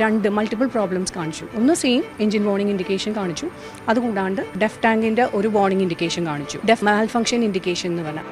രണ്ട് multiple problems കാണിച്ചു. ഒന്ന് സെയിം എഞ്ചിൻ വാർണിംഗ് ഇൻഡിക്കേഷൻ കാണിച്ചു. അതുകൂടാണ്ട് ഡെഫ് ടാങ്കിന്റെ ഒരു വാർണിംഗ് ഇൻഡിക്കേഷൻ കാണിച്ചു. ഡെഫ് മാൽ ഫംഗ്ഷൻ ഇൻഡിക്കേഷൻ എന്ന് പറഞ്ഞാൽ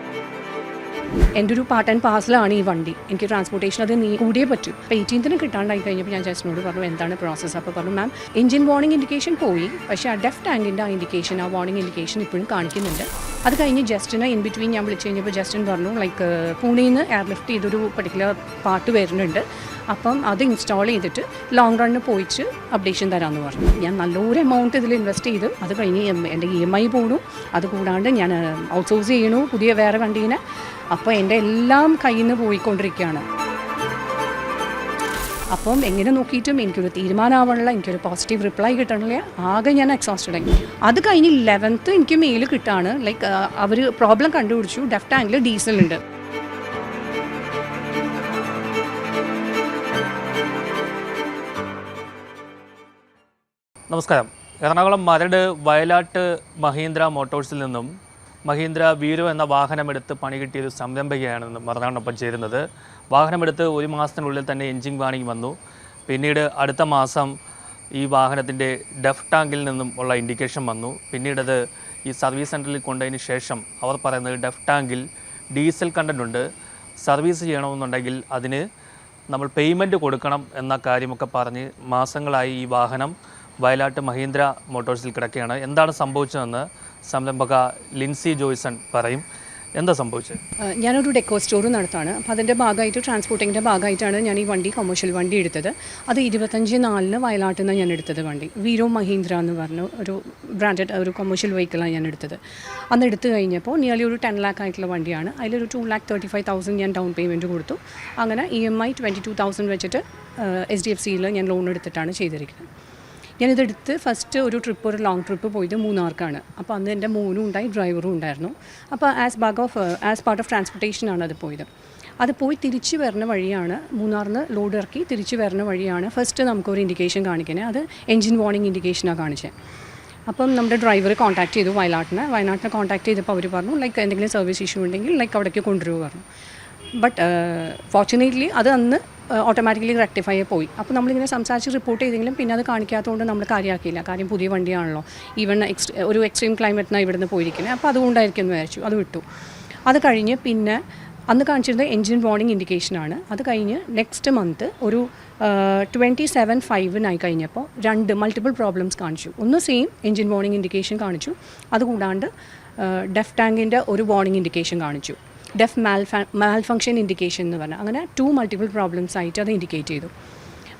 എന്റെ ഒരു പാർട്ട് ആൻഡ് പാർസലാണ് ഈ വണ്ടി. എനിക്ക് ട്രാൻസ്പോർട്ടേഷൻ അത് നീ കൂടിയേ പറ്റൂ. അപ്പോൾ എയ്റ്റീൻത്തിന് കിട്ടാണ്ടായി കഴിഞ്ഞപ്പോൾ ഞാൻ ജസ്റ്റിനോട് പറഞ്ഞു എന്താണ് പ്രോസസ്സ് അപ്പോൾ പറഞ്ഞു മാം എഞ്ചിൻ വാർണിംഗ് ഇൻഡിക്കേഷൻ പോയി. പക്ഷേ ആ ഡെഫ് ടാങ്കിന്റെ ആ ഇൻഡിക്കേഷൻ ആ വാർണിംഗ് ഇൻഡിക്കേഷൻ ഇപ്പോഴും കാണിക്കുന്നുണ്ട്. അത് കഴിഞ്ഞ് ജസ്റ്റിനെ ഇൻ ബിറ്റ്വീൻ ഞാൻ വിളിച്ചു കഴിഞ്ഞപ്പോൾ ജസ്റ്റിൻ പറഞ്ഞു ലൈക്ക് പൂനെയിൽ നിന്ന് എയർലിഫ്റ്റ് ചെയ്തൊരു പർട്ടിക്കുലർ പാർട്ട് വരുന്നുണ്ട്. അപ്പം അത് ഇൻസ്റ്റാൾ ചെയ്തിട്ട് ലോങ് റണ്ണിന് പോയിച്ച് അപ്ഡേഷൻ തരാമെന്ന് പറഞ്ഞു. ഞാൻ നല്ലൊരു എമൗണ്ട് ഇതിൽ ഇൻവെസ്റ്റ് ചെയ്തു അത് കഴിഞ്ഞ് എന്റെ ഇ എം ഐ പോണു. അതുകൂടാണ്ട് ഞാൻ ഔട്ട്സോഴ്സ് ചെയ്യണു പുതിയ വേറെ വണ്ടീനെ. അപ്പോൾ എന്റെ എല്ലാം കയ്യിൽ നിന്ന് പോയിക്കൊണ്ടിരിക്കുകയാണ്. അപ്പം എങ്ങനെ നോക്കിയിട്ടും എനിക്കൊരു തീരുമാനമാവണില്ല എനിക്കൊരു പോസിറ്റീവ് റിപ്ലൈ കിട്ടണില്ല. ആകെ ഞാൻ എക്സോസ്റ്റഡ് ആയി. അത് കഴിഞ്ഞ് ലെവൻത്ത് എനിക്ക് മെയിൽ കിട്ടാണ്. ലൈക്ക് അവർ പ്രോബ്ലം കണ്ടുപിടിച്ചു. ഡെഫ് ടാങ്കിൽ ഡീസൽ ഉണ്ട്. നമസ്കാരം. എറണാകുളം മരട് വയലാട്ട് മഹീന്ദ്ര മോട്ടോഴ്സിൽ നിന്നും മഹീന്ദ്ര വീരോ എന്ന വാഹനമെടുത്ത് പണി കിട്ടിയൊരു സംരംഭകയാണ് സംരംഭകയാണെന്ന് മറുനാടിനൊപ്പം ചേരുന്നത്. വാഹനമെടുത്ത് ഒരു മാസത്തിനുള്ളിൽ തന്നെ എൻജിൻ വാണിംഗ് വന്നു. പിന്നീട് അടുത്ത മാസം ഈ വാഹനത്തിന്റെ ഡെഫ് ടാങ്കിൽ നിന്നും ഉള്ള ഇൻഡിക്കേഷൻ വന്നു. പിന്നീടത് ഈ സർവീസ് സെന്ററിൽ കൊണ്ടതിന് ശേഷം അവർ പറയുന്നത് ഡെഫ് ടാങ്കിൽ ഡീസൽ കണ്ടന്റ് ഉണ്ട് സർവീസ് ചെയ്യണമെന്നുണ്ടെങ്കിൽ അതിന് നമ്മൾ പേയ്മെന്റ് കൊടുക്കണം എന്ന കാര്യമൊക്കെ പറഞ്ഞ് മാസങ്ങളായി ഈ വാഹനം വയലാട്ട് മഹീന്ദ്ര മോട്ടോഴ്സിൽ കിടക്കുകയാണ്. എന്താണ് സംഭവിച്ചതെന്ന് സംരംഭക ലിൻസി ജോയ്സൺ പറയും. എന്താ സംഭവിച്ചത് ഞാനൊരു ഡെക്കോ സ്റ്റോർ നടത്താണ്. അപ്പോൾ അതിന്റെ ഭാഗമായിട്ട് ട്രാൻസ്പോർട്ടിങ്ങിന്റെ ഭാഗമായിട്ടാണ് ഞാൻ ഈ വണ്ടി കൊമേഴ്ഷ്യൽ വണ്ടി എടുത്തത്. അത് ഇരുപത്തഞ്ച് നാലിന് വയലാട്ടിൽ നിന്ന് ഞാൻ എടുത്തത് വണ്ടി. വീരോ മഹീന്ദ്ര എന്ന് പറഞ്ഞു ഒരു ബ്രാൻഡഡ് ഒരു കൊമേഴ്ഷ്യൽ വെഹിക്കിളാണ് ഞാൻ എടുത്തത്. അന്ന് എടുത്തു കഴിഞ്ഞപ്പോൾ നിയർലി ഒരു ടെൻ ലാക്ക് ആയിട്ടുള്ള വണ്ടിയാണ്. അതിലൊരു two lakh thirty five thousand ഞാൻ ഡൗൺ പേയ്മെന്റ് കൊടുത്തു. അങ്ങനെ E M I twenty two thousand വെച്ചിട്ട് എച്ച് ഡി എഫ് സിയിൽ ഞാൻ ലോൺ എടുത്തിട്ടാണ് ചെയ്തിരിക്കുന്നത്. ഞാനിതെടുത്ത് ഫസ്റ്റ് ഒരു ട്രിപ്പ് ഒരു ലോങ് ട്രിപ്പ് പോയത് മൂന്നാർക്കാണ്. അപ്പോൾ അന്ന് എന്റെ മോനും ഉണ്ടായി ഡ്രൈവറും ഉണ്ടായിരുന്നു. അപ്പോൾ as bag of as part of ട്രാൻസ്പോർട്ടേഷനാണ് അത് പോയത്. അത് പോയി തിരിച്ച് വരുന്ന വഴിയാണ് മൂന്നാറിന്ന് ലോഡ് ഇറക്കി തിരിച്ച് വരുന്ന വഴിയാണ് ഫസ്റ്റ് നമുക്കൊരു ഇൻഡിക്കേഷൻ കാണിക്കുന്നത് അത് എൻജിൻ വാർണിംഗ് ഇൻഡിക്കേഷനാണ് കാണിച്ചത് അപ്പം നമ്മുടെ ഡ്രൈവർ കോൺടാക്ട് ചെയ്തു വയനാട്ടിനെ വയനാട്ടിനെ കോൺടാക്ട് ചെയ്തപ്പോൾ അവർ പറഞ്ഞു ലൈക്ക് എന്തെങ്കിലും സർവീസ് ഇഷ്യൂ ഉണ്ടെങ്കിൽ ലൈക്ക് അവിടേക്ക് കൊണ്ടുവരുമോ പറഞ്ഞു. ബട്ട് ഫോർച്ചുനേറ്റ്ലി അത് അന്ന് ഓട്ടോമാറ്റിക്കലി റെക്ടിഫൈ പോയി. അപ്പോൾ നമ്മളിങ്ങനെ സംസാരിച്ച് റിപ്പോർട്ട് ചെയ്തെങ്കിലും പിന്നെ അത് കാണിക്കാത്തതുകൊണ്ട് നമ്മൾ കാര്യമാക്കിയില്ല കാര്യം പുതിയ വണ്ടിയാണല്ലോ. ഈവൺ എക്സ് ഒരു എക്സ്ട്രീം ക്ലൈമറ്റിനാണ് ഇവിടുന്ന് പോയിരിക്കുന്നത് അപ്പോൾ അതുകൊണ്ടായിരിക്കും എന്ന് വിചാരിച്ചു. അത് വിട്ടു. അത് കഴിഞ്ഞ് പിന്നെ അന്ന് കാണിച്ചിരുന്നത് എൻജിൻ വാർണിംഗ് ഇൻഡിക്കേഷനാണ് അത് കഴിഞ്ഞ് നെക്സ്റ്റ് മന്ത് ഒരു ട്വന്റി സെവൻ ഫൈവിനായി കഴിഞ്ഞപ്പോൾ രണ്ട് മൾട്ടിപ്പിൾ പ്രോബ്ലംസ് കാണിച്ചു. ഒന്ന് സെയിം എൻജിൻ വാർണിംഗ് ഇൻഡിക്കേഷൻ കാണിച്ചു. അതുകൂടാണ്ട് ഡെഫ് ടാങ്കിന്റെ ഒരു വാർണിംഗ് ഇൻഡിക്കേഷൻ കാണിച്ചു. ഡെഫ് മാൽഫാ മാൽ ഫങ്ഷൻ ഇൻഡിക്കേഷൻ എന്ന് പറഞ്ഞാൽ അങ്ങനെ ടു മൾട്ടിപ്പിൾ പ്രോബ്ലംസ് ആയിട്ട് അത് ഇൻഡിക്കേറ്റ് ചെയ്തു.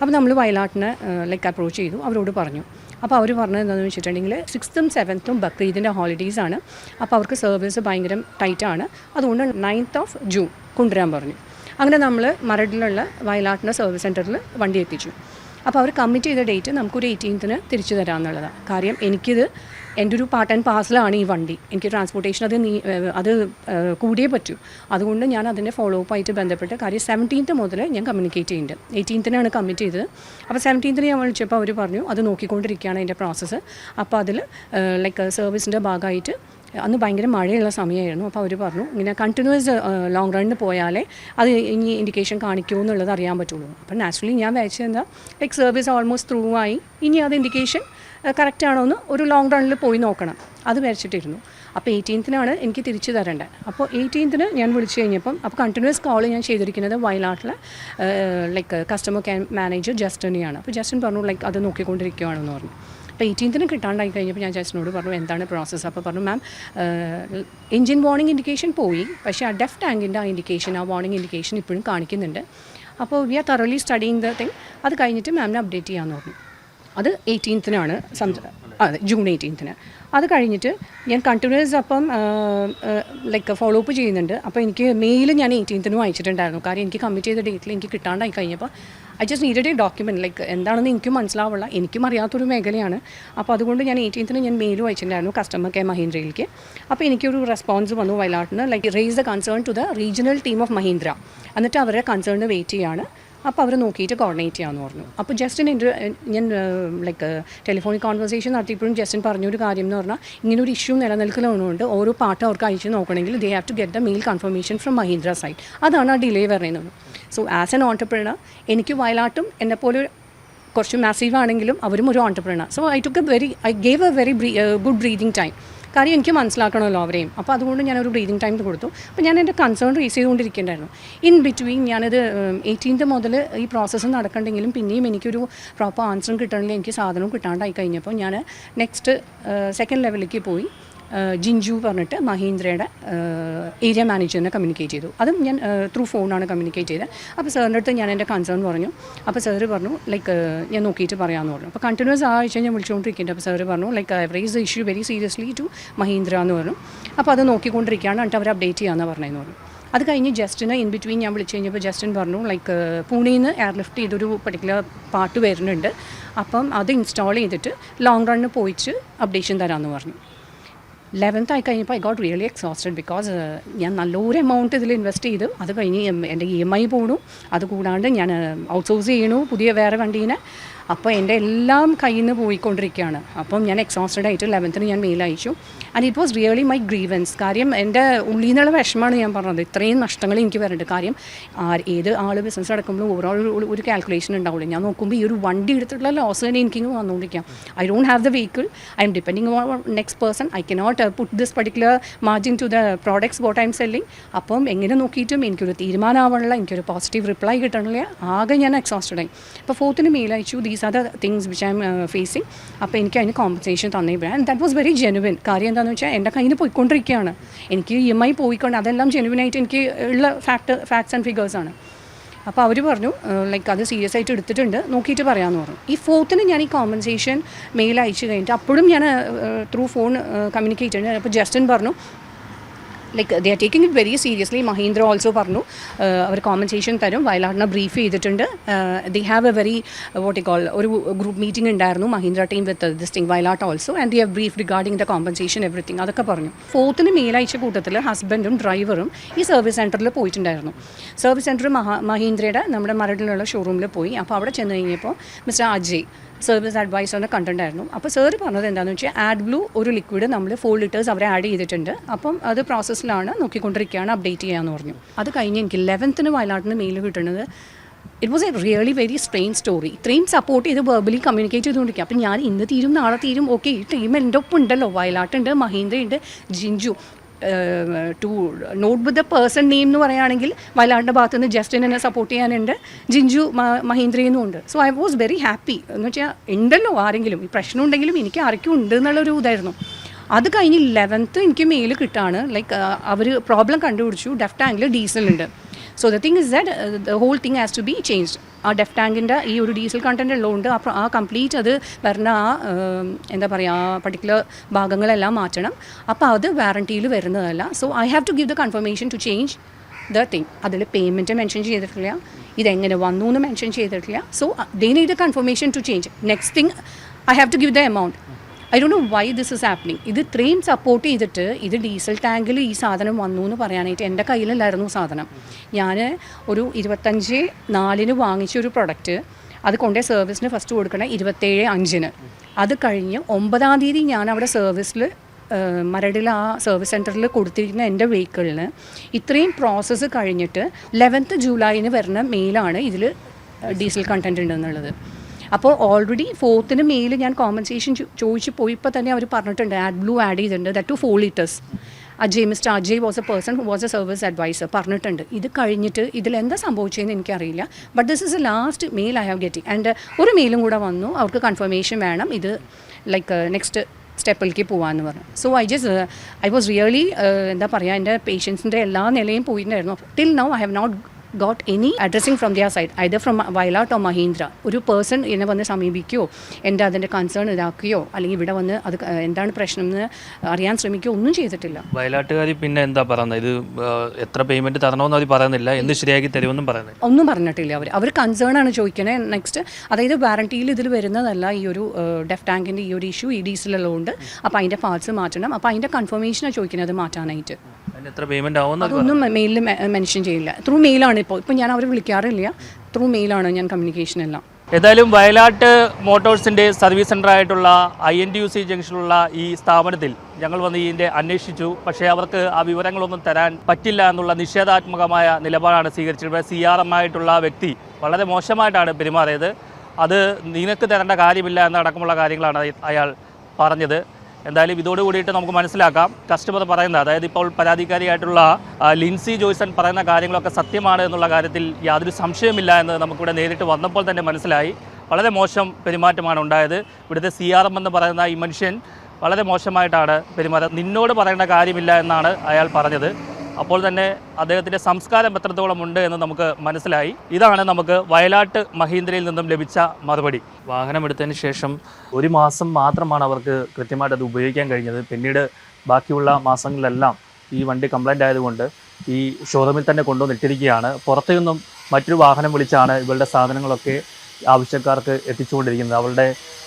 അപ്പോൾ നമ്മൾ വയലാട്ടിനെ ലൈക്ക് അപ്രോച്ച് ചെയ്തു. അവരോട് പറഞ്ഞു. അപ്പോൾ അവർ പറഞ്ഞത് എന്താണെന്ന് വെച്ചിട്ടുണ്ടെങ്കിൽ സിക്സ്ത്തും സെവൻത്തും ബക്രീദിന്റെ ഹോളിഡേയ്സ് ആണ്. അപ്പോൾ അവർക്ക് സർവീസ് ഭയങ്കര ടൈറ്റാണ് അതുകൊണ്ട് നയൻത്ത് ഓഫ് ജൂൺ കൊണ്ടുവരാൻ പറഞ്ഞു. അങ്ങനെ നമ്മൾ മരടിലുള്ള വയലാട്ടിന്റെ സർവീസ് സെന്ററിൽ വണ്ടി എത്തിച്ചു. അപ്പോൾ അവർ കമ്മിറ്റ് ചെയ്ത ഡേറ്റ് നമുക്കൊരു എയ്റ്റീൻത്തിന് തിരിച്ചു തരാമെന്നുള്ളതാണ് കാര്യം എനിക്കിത് എന്റെ ഒരു പാർട്ട് ആൻഡ് പാർസലാണ് ഈ വണ്ടി. എനിക്ക് ട്രാൻസ്പോർട്ടേഷൻ അത് നീ അത് കൂടിയേ പറ്റൂ. അതുകൊണ്ട് ഞാൻ അതിന്റെ ഫോളോ അപ്പ് ആയിട്ട് ബന്ധപ്പെട്ട് കാര്യം സെവന്റീൻത്ത് മുതൽ ഞാൻ കമ്മ്യൂണിക്കേറ്റ് ചെയ്യുന്നുണ്ട് എയ്റ്റീൻത്തിനാണ് കമ്മിറ്റ് ചെയ്തത്. അപ്പോൾ സെവന്റീൻത്തിന് ഞാൻ വിളിച്ചപ്പോൾ അവർ പറഞ്ഞു അത് നോക്കിക്കൊണ്ടിരിക്കുകയാണ് അതിന്റെ പ്രോസസ്സ് അപ്പോൾ അതിൽ ലൈക്ക് സർവീസിന്റെ ഭാഗമായിട്ട് അന്ന് ഭയങ്കര മഴയുള്ള സമയമായിരുന്നു അപ്പോൾ അവർ പറഞ്ഞു ഇങ്ങനെ കണ്ടിന്യൂസ് ലോങ് റണ്ണിന് പോയാലേ അത് ഇനി ഇൻഡിക്കേഷൻ കാണിക്കുമോ എന്നുള്ളത് അറിയാൻ പറ്റുള്ളൂ. അപ്പോൾ നാച്ചുറലി ഞാൻ വായിച്ചത് എന്താ ലൈക്ക് സർവീസ് ഓൾമോസ്റ്റ് ത്രൂ ആയി. ഇനി അത് ഇൻഡിക്കേഷൻ കറക്റ്റ് ആണോ എന്ന് ഒരു ലോങ് റണ്ണിൽ പോയി നോക്കണം. അത് മേടിച്ചിട്ടിരുന്നു അപ്പോൾ എയ്റ്റീൻത്തിനാണ് എനിക്ക് തിരിച്ചു തരേണ്ടത്. അപ്പോൾ എയ്റ്റീൻത്തിന് ഞാൻ വിളിച്ചു കഴിഞ്ഞപ്പം അപ്പോൾ കണ്ടിന്യൂസ് കോൾ ഞാൻ ചെയ്തിരിക്കുന്നത് വയനാട്ടിലെ ലൈക്ക് കസ്റ്റമർ കെയർ മാനേജർ ജസ്റ്റിനെയാണ്. അപ്പോൾ ജസ്റ്റിൻ പറഞ്ഞു ലൈക്ക് അത് നോക്കിക്കൊണ്ടിരിക്കുകയാണെന്ന് പറഞ്ഞു. അപ്പോൾ എയ്റ്റീൻത്തിന് കിട്ടാണ്ടായി കഴിഞ്ഞപ്പോൾ ഞാൻ ജസ്റ്റിനോട് പറഞ്ഞു എന്താണ് പ്രോസസ്സ് അപ്പോൾ പറഞ്ഞു മാം എൻജിൻ വാർണിംഗ് ഇൻഡിക്കേഷൻ പോയി. പക്ഷേ ആ ഡെഫ് ടാങ്കിന്റെ ആ ഇൻഡിക്കേഷൻ ആ വാർണിംഗ് ഇൻഡിക്കേഷൻ ഇപ്പോഴും കാണിക്കുന്നുണ്ട്. അപ്പോൾ we are thoroughly studying the thing അത് കഴിഞ്ഞിട്ട് മാമിനെ അപ്ഡേറ്റ് ചെയ്യാമെന്ന് പറഞ്ഞു. അത് എയ്റ്റീൻത്തിനാണ് അതെ ജൂൺ എയ്റ്റീൻത്തിന് അത് കഴിഞ്ഞിട്ട് ഞാൻ കണ്ടിന്യൂസ് അപ്പം ലൈക്ക് ഫോളോ അപ്പ് ചെയ്യുന്നുണ്ട്. അപ്പോൾ എനിക്ക് മെയിൽ ഞാൻ എയ്റ്റീൻത്തിനും അയച്ചിട്ടുണ്ടായിരുന്നു. കാര്യം എനിക്ക് കമ്മിറ്റ് ചെയ്ത ഡേറ്റിൽ എനിക്ക് കിട്ടാണ്ടായി കഴിഞ്ഞപ്പോൾ I just needed a document like എന്താണെന്ന് എനിക്കും മനസ്സിലാവുള്ള എനിക്കും അറിയാത്തൊരു മേഖലയാണ്. അപ്പോൾ അതുകൊണ്ട് ഞാൻ എയ്റ്റീൻത്തിന് ഞാൻ മെയിലും അയച്ചിട്ടുണ്ടായിരുന്നു കസ്റ്റമർ കെയർ മഹീന്ദ്രയിലേക്ക്. അപ്പോൾ എനിക്കൊരു റെസ്പോൺസ് വന്നു വയലാട്ടിന് like raise the concern to the regional team of Mahindra. എന്നിട്ട് അവരുടെ കൺസേണിന് വെയിറ്റ് ചെയ്യാണ്. അപ്പോൾ അവർ നോക്കിയിട്ട് കോർഡിനേറ്റ് ചെയ്യാമെന്ന് പറഞ്ഞു. അപ്പോൾ ജസ്റ്റിൻ എന്റെ ഞാൻ ലൈക്ക് ടെലിഫോണിക് കോൺവെർസേഷൻ നടത്തിയപ്പോഴും ജസ്റ്റിൻ പറഞ്ഞൊരു കാര്യം എന്ന് പറഞ്ഞാൽ ഇങ്ങനെ ഒരു ഇഷ്യൂ നിലനിൽക്കുന്നതുകൊണ്ട് ഓരോ പാർട്ട് അവർക്ക് അയച്ച് നോക്കണമെങ്കിൽ they have to get the mail confirmation from Mahindra side അതാണ് ആ ഡിലേ പറയുന്നത് സോ ആസ് എൻ ഓൺടർപ്രണർ എനിക്ക് വയലാട്ടും ഒരു കുറച്ച് മാസീവ് ആണെങ്കിലും അവരും ഒരു entrepreneur so I took a very I gave a very good breathing time കാര്യം എനിക്ക് മനസ്സിലാക്കണമല്ലോ അവരെയും. അപ്പോൾ അതുകൊണ്ട് ഞാനൊരു ബ്രീതിങ് ടൈം കൊടുത്തു. അപ്പോൾ ഞാൻ എന്റെ കൺസേൺ റേസ് ചെയ്തുകൊണ്ടിരിക്കേണ്ടായിരുന്നു ഇൻ ബിറ്റ്വീൻ ഞാനത് എയ്റ്റീൻത്ത് മുതൽ ഈ പ്രോസസ്സ് നടക്കണ്ടെങ്കിലും പിന്നെയും എനിക്കൊരു പ്രോപ്പർ ആൻസറും കിട്ടണമെങ്കിൽ എനിക്ക് സാധനവും കിട്ടാണ്ടായി കഴിഞ്ഞപ്പോൾ ഞാൻ നെക്സ്റ്റ് സെക്കൻഡ് ലെവലിലേക്ക് പോയി. ജിഞ്ചു പറഞ്ഞിട്ട് മഹീന്ദ്രയുടെ ഏരിയ മാനേജറിനെ കമ്മ്യൂണിക്കേറ്റ് ചെയ്തു. അതും ഞാൻ ത്രൂ ഫോണാണ് കമ്മ്യൂണിക്കേറ്റ് ചെയ്തത്. അപ്പോൾ സാറിന്റെ അടുത്ത് ഞാൻ എന്റെ കൺസേൺ പറഞ്ഞു. അപ്പോൾ സാറ് പറഞ്ഞു ലൈക്ക് ഞാൻ നോക്കിയിട്ട് പറയാമെന്ന് പറഞ്ഞു. അപ്പോൾ കണ്ടിന്യൂസ് ആഴ്ച ഞാൻ വിളിച്ചുകൊണ്ടിരിക്കുന്നുണ്ട് അപ്പോൾ സാറ് പറഞ്ഞു like I raise the issue very seriously to Mahindra എന്ന് പറഞ്ഞു. അപ്പോൾ അത് നോക്കിക്കൊണ്ടിരിക്കുകയാണ്. എന്നിട്ട് അവർ അപ്ഡേറ്റ് ചെയ്യാമെന്ന് പറഞ്ഞതെന്ന് പറഞ്ഞു. അത് കഴിഞ്ഞ് ജസ്റ്റിന് ഇൻ ബിറ്റ്വീൻ ഞാൻ വിളിച്ചു കഴിഞ്ഞപ്പോൾ ജസ്റ്റിൻ പറഞ്ഞു ലൈക്ക് പൂനെയിൽ നിന്ന് എയർലിഫ്റ്റ് ചെയ്തൊരു പർട്ടിക്കുലർ പാർട്ട് വരുന്നുണ്ട്. അപ്പം അത് ഇൻസ്റ്റാൾ ചെയ്തിട്ട് ലോങ് റണ്ണിന് പോയിട്ട് അപ്ഡേഷൻ തരാമെന്ന് പറഞ്ഞു. ലെവൻത്ത് ആയി കഴിഞ്ഞപ്പോൾ I got really exhausted because ഞാൻ നല്ലൊരു എമൗണ്ട് ഇതിൽ ഇൻവെസ്റ്റ് ചെയ്തു. അത് കഴിഞ്ഞ് എന്റെ ഇ എം ഐ പോണു. അതുകൂടാണ്ട് ഞാൻ ഔട്ട്സോഴ്സ് ചെയ്യണു. പുതിയ വേറെ വണ്ടീനെ. അപ്പോൾ എന്റെ എല്ലാം കയ്യിൽ നിന്ന് പോയിക്കൊണ്ടിരിക്കുകയാണ്. അപ്പം ഞാൻ എക്സോസ്റ്റഡ് ആയിട്ട് ലെവൻത്തിന് ഞാൻ മെയിൽ അയച്ചു. And it was really my grievance കാര്യം എന്റെ ഉള്ളിൽ നിന്നുള്ള വിഷമമാണ് ഞാൻ പറഞ്ഞത്. ഇത്രയും നഷ്ടങ്ങൾ എനിക്ക് വരുന്നുണ്ട് കാര്യം ഏത് ആൾ ബിസിനസ് നടക്കുമ്പോഴും ഓവറോൾ ഒരു കാൽക്കുലേഷൻ ഉണ്ടാവുള്ളൂ. ഞാൻ നോക്കുമ്പോൾ ഈ ഒരു വണ്ടി എടുത്തിട്ടുള്ള ലോസ് തന്നെ എനിക്ക് ഇങ്ങ് വന്നുകൊണ്ടിരിക്കാം I don't have the vehicle I am depending on next person I cannot put this particular margin to the products what I am selling അപ്പം എങ്ങനെ നോക്കിയിട്ടും എനിക്കൊരു തീരുമാനമാവണില്ല എനിക്കൊരു പോസിറ്റീവ് റിപ്ലൈ കിട്ടണില്ല. ആകെ ഞാൻ എക്സോസ്റ്റഡായി അപ്പോൾ ഫോർത്തിന് മെയിൽ അയച്ചു. These are the things which I am facing അപ്പോൾ എനിക്ക് അതിന് കോമ്പൻസേഷൻ തന്നേ and that was very genuine കാര്യം എന്താണെന്ന് വെച്ചാൽ എന്റെ കയ്യിൽ നിന്ന് പോയിക്കൊണ്ടിരിക്കുകയാണ്. എനിക്ക് ഇ എം ഐ പോയിക്കൊണ്ട് അതെല്ലാം ജെനുവിനായിട്ട് എനിക്ക് ഉള്ള ഫാക്ട് ഫാക്ട്സ് ആൻഡ് ഫിഗേഴ്സാണ് അപ്പോൾ അവർ പറഞ്ഞു ലൈക്ക് അത് സീരിയസ് ആയിട്ട് എടുത്തിട്ടുണ്ട്. നോക്കിയിട്ട് പറയാമെന്ന് പറഞ്ഞു. ഈ ഫോർത്തിന് ഞാൻ ഈ കോമ്പൻസേഷൻ മെയിൽ അയച്ചു കഴിഞ്ഞിട്ട് അപ്പോഴും ഞാൻ ത്രൂ ഫോൺ കമ്മ്യൂണിക്കേറ്റ് ചെയ്യുന്നത് അപ്പോൾ ജസ്റ്റിൻ പറഞ്ഞു like they are taking it very seriously Mahindra also പറഞ്ഞു ഏഹ് അവർ കോമ്പൻസേഷൻ തരും. വയലാടിനെ ബ്രീഫ് ചെയ്തിട്ടുണ്ട്. They have a very what call ഒരു ഗ്രൂപ്പ് മീറ്റിംഗ് ഉണ്ടായിരുന്നു Mahindra team with this thing Vayalat also and they have brief regarding the compensation everything അതൊക്കെ പറഞ്ഞു. ഫോർത്തിന് മേലാഴ്ച കൂട്ടത്തിൽ ഹസ്ബൻഡും ഡ്രൈവറും ഈ സർവീസ് സെന്ററിൽ പോയിട്ടുണ്ടായിരുന്നു. സർവീസ് സെന്റർ മഹാ മഹീന്ദ്രയുടെ നമ്മുടെ മരടിലുള്ള ഷോറൂമിൽ പോയി. അപ്പോൾ അവിടെ ചെന്ന് കഴിഞ്ഞപ്പോൾ മിസ്റ്റർ അജയ് സർവീസ് കണ്ടന്റ് ആയിരുന്നു. അപ്പോൾ സാറ് പറഞ്ഞത് എന്താണെന്ന് വെച്ചാൽ ആഡ് ബ്ലൂ ഒരു ലിക്വിഡ് നമ്മൾ ഫോർ ലിറ്റേഴ്സ് അവരെ ആഡ് ചെയ്തിട്ടുണ്ട്. അപ്പം അത് പ്രോസസ്സിലാണ് നോക്കിക്കൊണ്ടിരിക്കുകയാണ് അപ്ഡേറ്റ് ചെയ്യാമെന്ന് പറഞ്ഞു. അത് കഴിഞ്ഞ് എനിക്ക് ലെവൻത്തിന് വയലാട്ടിന് മെയിൽ കിട്ടുന്നത് it was a really very strain story ഇത്രയും സപ്പോർട്ട് ചെയ്ത് വെർബലി കമ്മ്യൂണിക്കേറ്റ് ചെയ്തുകൊണ്ടിരിക്കുക. അപ്പം ഞാൻ ഇന്ന് തീരും നാളെ തീരും ഓക്കെ ഈ ടീം എന്റെ ഒപ്പം ഉണ്ടല്ലോ വയലാട്ടുണ്ട് മഹീന്ദ്ര ഉണ്ട് Jinchu. To note with the person name എന്ന് പറയുകയാണെങ്കിൽ വയലാടിന്റെ ഭാഗത്ത് നിന്ന് ജസ്റ്റിൻ എന്നെ സപ്പോർട്ട് ചെയ്യാനുണ്ട് ജിഞ്ചു മഹീന്ദ്രയെന്നും ഉണ്ട്. So I was very happy എന്ന് വെച്ചാൽ ഉണ്ടല്ലോ ആരെങ്കിലും ഈ പ്രശ്നം ഉണ്ടെങ്കിലും എനിക്ക് ആർക്കും ഉണ്ട് എന്നുള്ളൊരു ഇതായിരുന്നു. അത് കഴിഞ്ഞ് ലെവൻത്ത് എനിക്ക് മെയിൽ കിട്ടാണ്. ലൈക്ക് അവർ പ്രോബ്ലം കണ്ടുപിടിച്ചു. Deft angle ഡീസലുണ്ട് so the thing is the whole thing has to be change ആ ഡെഫ് ടാങ്കിന്റെ ഈ ഒരു ഡീസൽ കണ്ടന്റ് ഉള്ളതുകൊണ്ട് ആ ആ കംപ്ലീറ്റ് അത് വരുന്ന ആ എന്താ പറയുക ആ പർട്ടിക്കുലർ ഭാഗങ്ങളെല്ലാം മാറ്റണം. അപ്പോൾ അത് വാറണ്ടിയിൽ വരുന്നതല്ല. So I have to give the confirmation to change the thing അതിൽ പേയ്മെന്റ് മെൻഷൻ ചെയ്തിട്ടില്ല. ഇതെങ്ങനെ വന്നു എന്ന് മെൻഷൻ ചെയ്തിട്ടില്ല so they need the confirmation to change next thing I have to give the amount I do know why this is happening ഇത് ഇത്രയും support ചെയ്തിട്ട് ഇത് ഡീസൽ ടാങ്കിൽ ഈ സാധനം വന്നു എന്ന് പറയാനായിട്ട് എന്റെ കയ്യിലല്ലായിരുന്നു സാധനം. ഞാൻ ഒരു ഇരുപത്തഞ്ച് നാലിന് വാങ്ങിച്ച ഒരു പ്രൊഡക്റ്റ് അത് കൊണ്ടേ സർവീസിന് ഫസ്റ്റ് കൊടുക്കണ ഇരുപത്തേഴ് അഞ്ചിന്. അത് കഴിഞ്ഞ് ഒമ്പതാം തീയതി ഞാൻ അവിടെ സർവീസിൽ മരടിൽ ആ സർവീസ് സെന്ററിൽ കൊടുത്തിരിക്കുന്ന എന്റെ വെഹിക്കിളിന് ഇത്രയും പ്രോസസ്സ് കഴിഞ്ഞിട്ട് ലെവൻത്ത് ജൂലൈന് വരുന്ന മെയിലാണ് ഇതിൽ ഡീസൽ കണ്ടന്റ് ഉണ്ടെന്നുള്ളത്. അപ്പോൾ ഓൾറെഡി ഫോർത്തിന് മെയിൽ ഞാൻ കോമ്പൻസേഷൻ ചോദിച്ചു പോയിപ്പോൾ തന്നെ അവർ പറഞ്ഞിട്ടുണ്ട് ആഡ് ബ്ലൂ ആഡ് ചെയ്തിട്ടുണ്ട് that two four litres Ajay mister Ajay was a person who was a service advisor പറഞ്ഞിട്ടുണ്ട്. ഇത് കഴിഞ്ഞിട്ട് ഇതിൽ എന്താ സംഭവിച്ചതെന്ന് എനിക്കറിയില്ല. But this is a last mail I have getting and ഒരു മെയിലും കൂടെ വന്നു. അവർക്ക് കൺഫർമേഷൻ വേണം. ഇത് ലൈക്ക് നെക്സ്റ്റ് സ്റ്റെപ്പിലേക്ക് പോകാമെന്ന് പറഞ്ഞു. So I just I was really എന്താ പറയുക എന്റെ പേഷ്യൻസിന്റെ എല്ലാ നിലയും പോയിട്ടുണ്ടായിരുന്നു. Till now I have not got any addressing from their side either from Vayalat or Mahindra ഒരു പേഴ്സൺ എന്നെ വന്ന് സമീപിക്കുകയോ എന്റെ അതിന്റെ കൺസേൺ ഇതാക്കുകയോ അല്ലെങ്കിൽ ഇവിടെ വന്ന് അത് എന്താണ് പ്രശ്നം എന്ന് അറിയാൻ ശ്രമിക്കുകയോ ഒന്നും ചെയ്തിട്ടില്ല. വയലാട്ടുകാർ പിന്നെ എന്താ പറയുന്നത്? ഇത് എത്ര പേയ്മെന്റ് തരണമെന്ന് അവർ പറയുന്നില്ല. എന്ത് ശരിയാക്കി തരുമെന്നും പറയുന്നത് ഒന്നും പറഞ്ഞിട്ടില്ല അവർ. അവർ കൺസേൺ ആണ് ചോദിക്കണേ. നെക്സ്റ്റ് അതായത് വാറണ്ടിയിൽ ഇതിൽ വരുന്നതല്ല ഈ ഒരു ഡെഫ് ടാങ്കിന്റെ ഈ ഒരു ഇഷ്യൂ ഈ ഡീസലുള്ളതുകൊണ്ട് അപ്പോൾ അതിന്റെ പാർട്സ് മാറ്റണം. അപ്പോൾ അതിന്റെ കൺഫർമേഷനാണ് ചോദിക്കുന്നത് മാറ്റാനായിട്ട്. എത്ര ആവുമെന്ന് അതൊന്നും മെയിലിൽ മെൻഷൻ ചെയ്യില്ല. ത്രൂ മെയിലാണ് ഇപ്പോൾ. ഇപ്പോൾ ഞാൻ അവർ വിളിക്കാറില്ല. ത്രൂ മെയിലാണ് ഞാൻ കമ്മ്യൂണിക്കേഷൻ എല്ലാം. ഏതായാലും വയലാട്ട് മോട്ടോഴ്സിന്റെ സർവീസ് സെന്റർ ആയിട്ടുള്ള I N T U C ജംഗ്ഷനിലുള്ള ഈ സ്ഥാപനത്തിൽ ഞങ്ങൾ വന്ന് ഇതിന്റെ അന്വേഷിച്ചു. പക്ഷേ അവർക്ക് ആ വിവരങ്ങളൊന്നും തരാൻ പറ്റില്ല എന്നുള്ള നിഷേധാത്മകമായ നിലപാടാണ് സ്വീകരിച്ചത് ഇവിടെ സി ആർ എം ആയിട്ടുള്ള വ്യക്തി വളരെ മോശമായിട്ടാണ് പെരുമാറിയത്. അത് നിനക്ക് തരേണ്ട കാര്യമില്ല എന്നടക്കമുള്ള കാര്യങ്ങളാണ് അയാൾ പറഞ്ഞത്. എന്തായാലും ഇതോട് കൂടിയിട്ട് നമുക്ക് മനസ്സിലാക്കാം. കസ്റ്റമർ പറയുന്നത് അതായത് ഇപ്പോൾ പരാതിക്കാരിയായിട്ടുള്ള ലിൻസി ജോയ്സൺ പറയുന്ന കാര്യങ്ങളൊക്കെ സത്യമാണ് എന്നുള്ള കാര്യത്തിൽ യാതൊരു സംശയമില്ല എന്ന് നമുക്കിവിടെ നേരിട്ട് വന്നപ്പോൾ തന്നെ മനസ്സിലായി. വളരെ മോശം പെരുമാറ്റമാണ് ഉണ്ടായത്. ഇവിടുത്തെ സി ആർ എം എന്ന് പറയുന്ന ഈ മനുഷ്യൻ വളരെ മോശമായിട്ടാണ് പെരുമാറുന്നത് നിന്നോട് പറയേണ്ട കാര്യമില്ല എന്നാണ് അയാൾ പറഞ്ഞത്. അപ്പോൾ തന്നെ അദ്ദേഹത്തിന്റെ സംസ്കാരം എത്രത്തോളം ഉണ്ട് എന്ന് നമുക്ക് മനസ്സിലായി. ഇതാണ് നമുക്ക് വയലാട്ട് മഹീന്ദ്രയിൽ നിന്നും ലഭിച്ച മറുപടി. വാഹനം എടുത്തതിന് ശേഷം ഒരു മാസം മാത്രമാണ് അവർക്ക് കൃത്യമായിട്ട് അത് ഉപയോഗിക്കാൻ കഴിഞ്ഞത്. പിന്നീട് ബാക്കിയുള്ള മാസങ്ങളിലെല്ലാം ഈ വണ്ടി കംപ്ലൈന്റ് ആയതുകൊണ്ട് ഈ ഷോറൂമിൽ തന്നെ കൊണ്ടുവന്നിട്ടിരിക്കുകയാണ്. പുറത്തു നിന്നും മറ്റൊരു വാഹനം വിളിച്ചാണ് ഇവളുടെ സാധനങ്ങളൊക്കെ ആവശ്യക്കാർക്ക് എത്തിച്ചുകൊണ്ടിരിക്കുന്നത്. അവളുടെ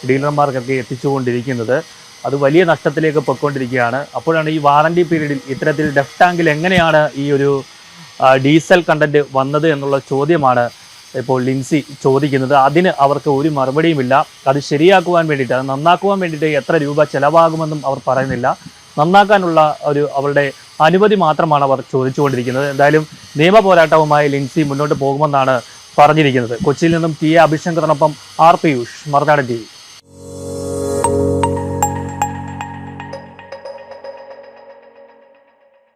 ഡീലർമാർക്കൊക്കെ എത്തിച്ചുകൊണ്ടിരിക്കുന്നത്. അത് വലിയ നഷ്ടത്തിലേക്ക് പൊയ്ക്കൊണ്ടിരിക്കുകയാണ്. അപ്പോഴാണ് ഈ വാറണ്ടി പീരീഡിൽ ഇത്തരത്തിൽ ഡെഫ് ടാങ്കിൽ എങ്ങനെയാണ് ഈ ഒരു ഡീസൽ കണ്ടന്റ് വന്നത് എന്നുള്ള ചോദ്യമാണ് ഇപ്പോൾ ലിൻസി ചോദിക്കുന്നത്. അതിന് അവർക്ക് ഒരു മറുപടിയുമില്ല അത് ശരിയാക്കുവാൻ വേണ്ടിയിട്ട് അത് നന്നാക്കുവാൻ വേണ്ടിയിട്ട് എത്ര രൂപ ചിലവാകുമെന്നും അവർ പറയുന്നില്ല. നന്നാക്കാനുള്ള ഒരു അവരുടെ അനുമതി മാത്രമാണ് അവർ ചോദിച്ചുകൊണ്ടിരിക്കുന്നത്. എന്തായാലും നിയമ പോരാട്ടവുമായി ലിൻസി മുന്നോട്ട് പോകുമെന്നാണ് പറഞ്ഞിരിക്കുന്നത്. കൊച്ചിയിൽ നിന്നും ടി എ അഭിശങ്കറിനൊപ്പം ആർ പിയൂഷ് മറുനാടൻ ടി